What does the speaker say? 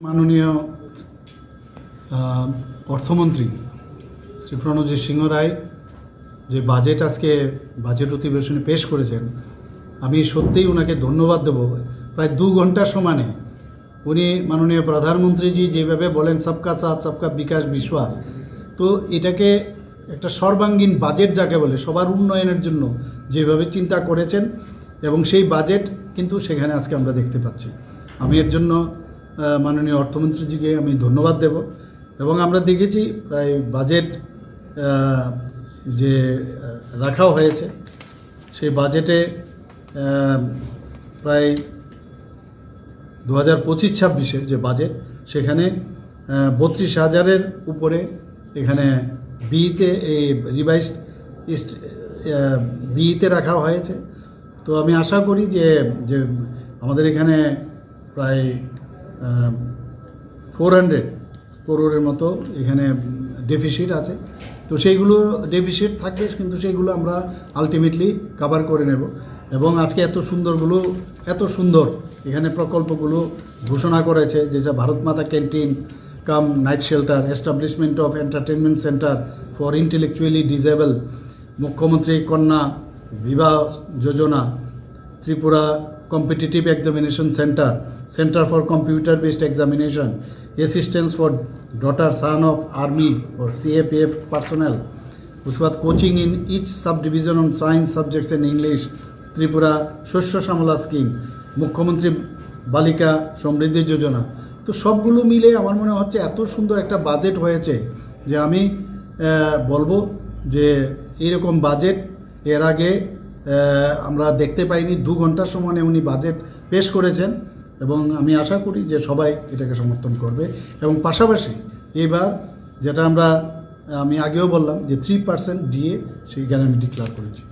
মাননীয় অর্থমন্ত্রী শ্রী প্রণজিৎ সিংহ রায় যে বাজেট আজকে বাজেট অধিবেশনে পেশ করেছেন, আমি সত্যিই ওনাকে ধন্যবাদ দেব। প্রায় দু ঘণ্টার সমানে উনি মাননীয় প্রধানমন্ত্রীজি যেভাবে বলেন, সবকা সাথ, সবকা বিকাশ, বিশ্বাস। তো এটাকে একটা সর্বাঙ্গীন বাজেট যাকে বলে, সবার উন্নয়নের জন্য যেভাবে চিন্তা করেছেন এবং সেই বাজেট কিন্তু সেখানে আজকে আমরা দেখতে পাচ্ছি। আমি এর জন্য মাননীয় অর্থমন্ত্রীজিকে আমি ধন্যবাদ দেব। এবং আমরা দেখেছি প্রায় বাজেট যে রাখাও হয়েছে, সেই বাজেটে প্রায় দু হাজার পঁচিশ ছাব্বিশের যে বাজেট, সেখানে বত্রিশ হাজারের উপরে এখানে বিইতে এই রিভাইজ বিইতে রাখা হয়েছে। তো আমি আশা করি যে যে আমাদের এখানে প্রায় ফোর হান্ড্রেড করোড়ের মতো এখানে ডেফিসিট আছে। তো সেইগুলো ডেফিসিট থাকলে কিন্তু সেইগুলো আমরা আলটিমেটলি কাভার করে নেব। এবং আজকে এত সুন্দরগুলো, এত সুন্দর এখানে প্রকল্পগুলো ঘোষণা করেছে যেটা Bharat Mata canteen, cum, night shelter establishment of entertainment centre for intellectually disable মুখ্যমন্ত্রী কন্যা বিবাহ যোজনা Tripura competitive examination centre centre for computer based examination assistance for daughter son of army और C A P F personnel उसके बाद coaching in each sub division on science subjects in English Tripura শস্য শ্যামলা scheme মুখ্যমন্ত্রী বালিকা সমৃদ্ধি যোজনা তো সবগুলো মিলে আমার মনে হচ্ছে এত সুন্দর একটা বাজেট হয়েছে যে আমি আহ, বলবো যে এইরকম বাজেট এর আগে আহ, আমরা দেখতে পাইনি, দু ঘণ্টার সময় উনি বাজেট পেশ করেছেন এবং আমি আশা করি যে সবাই এটাকে সমর্থন করবে। এবং পাশাপাশি এবার যেটা আমরা, আমি আগেও বললাম যে থ্রি পার্সেন্ট দিয়ে সেইখানে আমি ডিক্লার করেছি।